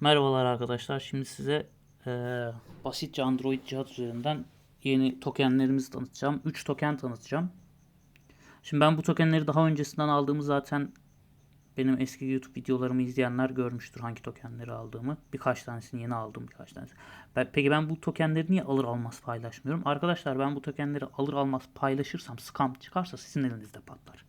Merhabalar arkadaşlar. Şimdi size eee, basitçe Android cihaz üzerinden yeni tokenlerimizi tanıtacağım. 3 token tanıtacağım. Şimdi ben bu tokenleri daha öncesinden aldığımı zaten benim eski YouTube videolarımı izleyenler görmüştür hangi tokenleri aldığımı. Birkaç tanesini yeni aldım birkaç tanesi. Ben, peki ben bu tokenleri niye alır almaz paylaşmıyorum? Arkadaşlar ben bu tokenleri alır almaz paylaşırsam scam çıkarsa sizin elinizde patlar.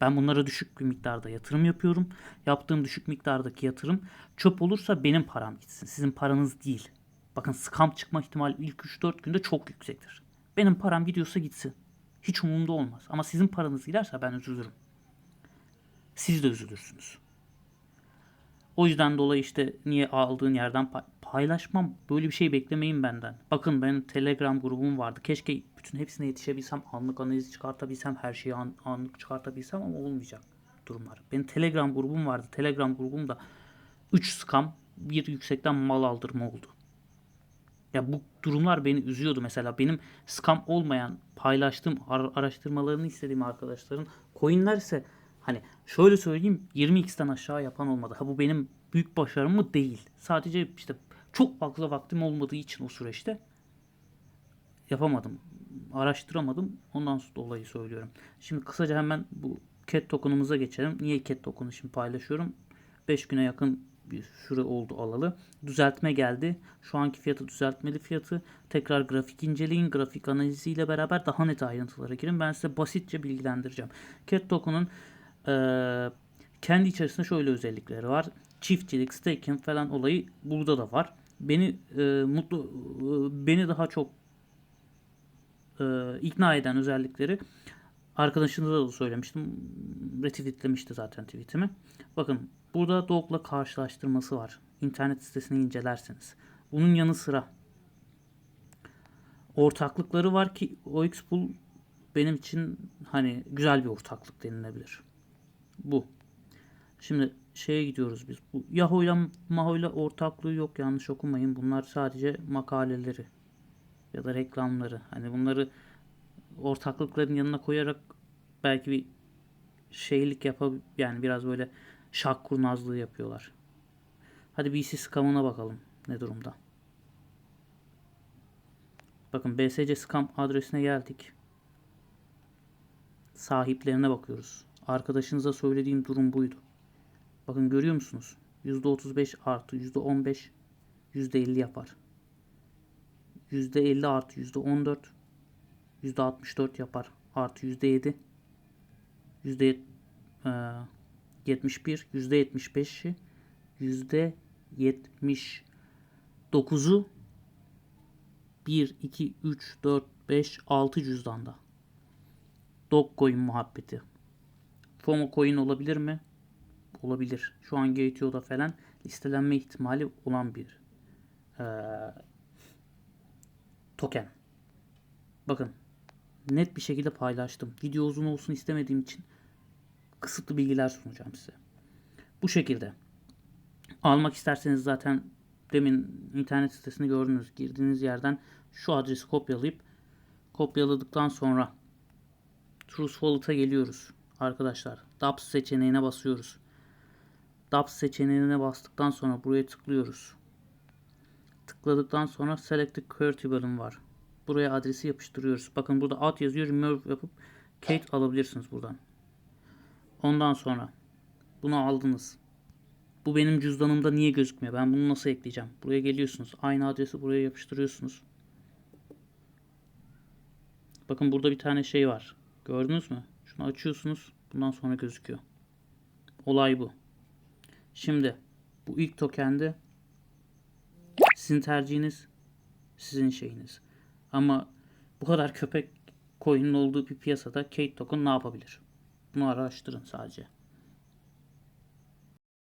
Ben bunlara düşük bir miktarda yatırım yapıyorum. Yaptığım düşük miktardaki yatırım çöp olursa benim param gitsin. Sizin paranız değil. Bakın scam çıkma ihtimali ilk 3-4 günde çok yüksektir. Benim param gidiyorsa gitsin. Hiç umurumda olmaz. Ama sizin paranız giderse ben üzülürüm. Siz de üzülürsünüz. O yüzden dolayı işte niye aldığın yerden paylaşmam. Böyle bir şey beklemeyin benden. Bakın benim Telegram grubum vardı. Keşke bütün hepsine yetişebilsem, anlık analiz çıkartabilsem, her şeyi an- anlık çıkartabilsem ama olmayacak durumlar. Benim Telegram grubum vardı. Telegram grubumda 3 scam, bir yüksekten mal aldırma oldu. Ya bu durumlar beni üzüyordu mesela. Benim scam olmayan, paylaştığım, ar- araştırmalarını istediğim arkadaşların coinler ise hani şöyle söyleyeyim 20x'ten aşağı yapan olmadı. Ha bu benim büyük başarım mı? Değil. Sadece işte çok fazla vaktim olmadığı için o süreçte yapamadım. Araştıramadım. Ondan dolayı söylüyorum. Şimdi kısaca hemen bu CAT token'ımıza geçelim. Niye CAT token'ı şimdi paylaşıyorum? 5 güne yakın bir süre oldu alalı. Düzeltme geldi. Şu anki fiyatı düzeltmeli fiyatı. Tekrar grafik inceleyin. Grafik analiziyle beraber daha net ayrıntılara girin. Ben size basitçe bilgilendireceğim. CAT token'ın eee, kendi içerisinde şöyle özellikleri var. Çiftçilik, staking falan olayı burada da var. Beni eee, mutlu eee, beni daha çok eee, ikna eden özellikleri arkadaşınıza da söylemiştim. Retweetlemişti zaten tweetimi. Bakın burada Dog'la karşılaştırması var. İnternet sitesini incelerseniz. Bunun yanı sıra ortaklıkları var ki OXPool benim için hani güzel bir ortaklık denilebilir. Bu. Şimdi şeye gidiyoruz biz. Bu Yahoo'yla Maho'yla ortaklığı yok yanlış okumayın. Bunlar sadece makaleleri ya da reklamları. Hani bunları ortaklıkların yanına koyarak belki bir şeylik yapab yani biraz böyle şak kurnazlığı yapıyorlar. Hadi BC scam'ına bakalım ne durumda. Bakın BSC scam adresine geldik. Sahiplerine bakıyoruz. Arkadaşınıza söylediğim durum buydu. Bakın görüyor musunuz? %35 artı %15 %50 yapar. %50 artı %14 %64 yapar. Artı %7 yüzde e, 71 yüzde 75'i yüzde 79'u 1 2 3 4 5 6 cüzdanda. Dogecoin muhabbeti. FOMO coin olabilir mi? Olabilir. Şu an GTO'da falan listelenme ihtimali olan bir e, token. Bakın net bir şekilde paylaştım. Video uzun olsun istemediğim için kısıtlı bilgiler sunacağım size. Bu şekilde. Almak isterseniz zaten demin internet sitesini gördünüz. Girdiğiniz yerden şu adresi kopyalayıp kopyaladıktan sonra True Wallet'a geliyoruz. Arkadaşlar DApps seçeneğine basıyoruz. DApps seçeneğine bastıktan sonra buraya tıklıyoruz. Tıkladıktan sonra Selected Query bölüm var. Buraya adresi yapıştırıyoruz. Bakın burada alt yazıyor. Remove yapıp Kate alabilirsiniz buradan. Ondan sonra bunu aldınız. Bu benim cüzdanımda niye gözükmüyor? Ben bunu nasıl ekleyeceğim? Buraya geliyorsunuz. Aynı adresi buraya yapıştırıyorsunuz. Bakın burada bir tane şey var. Gördünüz mü? Şunu açıyorsunuz. Bundan sonra gözüküyor. Olay bu. Şimdi bu ilk tokende sizin tercihiniz sizin şeyiniz. Ama bu kadar köpek coin'in olduğu bir piyasada Kate Token ne yapabilir? Bunu araştırın sadece.